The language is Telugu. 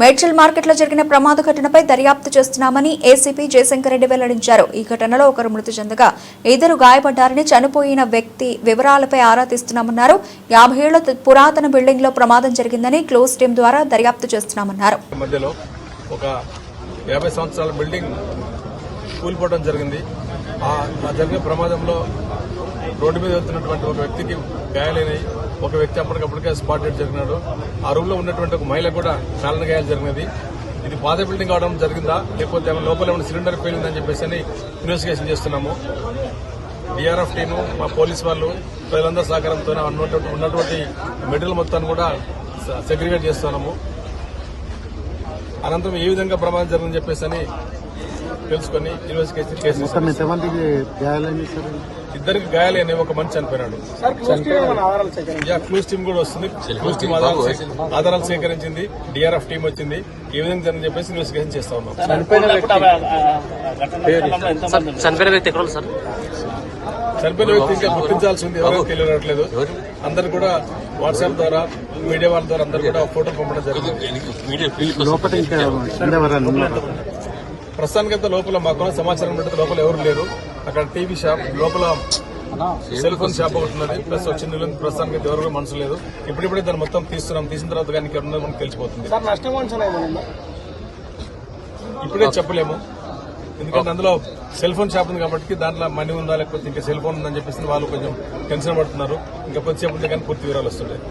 మేడ్చల్ మార్కెట్లో జరిగిన ప్రమాద ఘటనపై దర్యాప్తు చేస్తున్నామని ఏసీపీ జయశంకర్రెడ్డి వెల్లడించారు. ఈ ఘటనలో ఒకరు మృతి చెందగా ఇద్దరు గాయపడ్డారని చనిపోయిన వ్యక్తి వివరాలపై ఆరా తీస్తున్నామన్నారు. యాభై ఏళ్ళ పురాతన బిల్డింగ్లో ప్రమాదం జరిగిందని క్లోజ్ టీం ద్వారా దర్యాప్తు చేస్తున్నామన్నారు. ఒక యాభై సంవత్సరాల బిల్డింగ్ కూలిపోవడం జరిగింది. ఆ జరిగిన ప్రమాదంలో రోడ్డు మీద వెళ్తున్నటువంటి ఒక వ్యక్తికి గాయాలైనాయి ఒక వ్యక్తి అప్పటికప్పటికే స్పాట్ డెడ్ జరిగినాడు. ఆ రూమ్లో ఉన్నటువంటి ఒక మహిళ కూడా కాలన గాయాలు జరిగినది. ఇది పాత బిల్డింగ్ అవడం జరిగిందా? లేకపోతే ఏమైనా లోపల ఏమైనా సిలిండర్ పేలిందని చెప్పేసి అని ఇన్వెస్టిగేషన్ చేస్తున్నాము. డిఆర్ఎఫ్ టీము మా పోలీస్ వాళ్ళు ప్రజలందరూ సహకారంతో ఉన్నటువంటి ఉన్నటువంటి మెటీరియల్ మొత్తాన్ని కూడా సెగ్రిగేట్ చేస్తున్నాము. అనంతరం ఏ విధంగా ప్రమాదం జరిగిందని చెప్పేసి అని తెలుసుకొని ఇన్వెస్టిగేషన్ కేసు మొత్తం ఎంతమందికి గాయాలైంది సార్? ఇద్దరికి గాయాలైన ఒక మనిషి చనిపోయినాడు. యా, క్లూస్ టీం కూడా వస్తుంది. క్లూస్ టీం ఆధారాలు సేకరించింది. డిఆర్ఎఫ్ టీం వచ్చింది. ఏ విధంగా జరిగిందని చెప్పేసి ఇన్వెస్టిగేషన్ చేస్తా ఉన్నాం. చనిపోయిన వ్యక్తి. ఎక్కడ సార్? చనిపోయిన వ్యక్తి ఇంకా గుర్తించాల్సి ఉంది. ఎవరో? తెలియట్లేదు అందరు కూడా వాట్సాప్ ద్వారా మీడియా వాళ్ళ ద్వారా అందరు కూడా ఫోటో పంపడం జరిగింది లోపల ఇంకా ఉండేవారని ఉన్నారు ప్రస్తుతానికంతా లోపల మాకున్న సమాచారం బట్టి లోపల ఎవరు లేరు. అక్కడ టీవీ షాప్ లోపల సెల్ ఫోన్ షాప్ ఒకటి ఉన్నది. ప్లస్ ఉంది. ప్రస్తుతానికి ఎవరు కూడా మనసు లేదు ఇప్పుడిప్పుడే దాన్ని మొత్తం తీస్తున్నాం. తీసిన తర్వాత కానీ ఇక్కడ ఉన్నది మనకు తెలిసిపోతుంది. ఇప్పుడే చెప్పలేము. ఎందుకంటే అందులో సెల్ ఫోన్ షాప్ ఉంది కాబట్టి దాంట్లో మనీ ఉందా లేకపోతే ఇంకా సెల్ ఫోన్ ఉందని చెప్పేసి వాళ్ళు కొంచెం టెన్షన్ పడుతున్నారు. ఇంకా కొద్దిసేపు కానీ పూర్తి వివరాలు వస్తుంటాయి.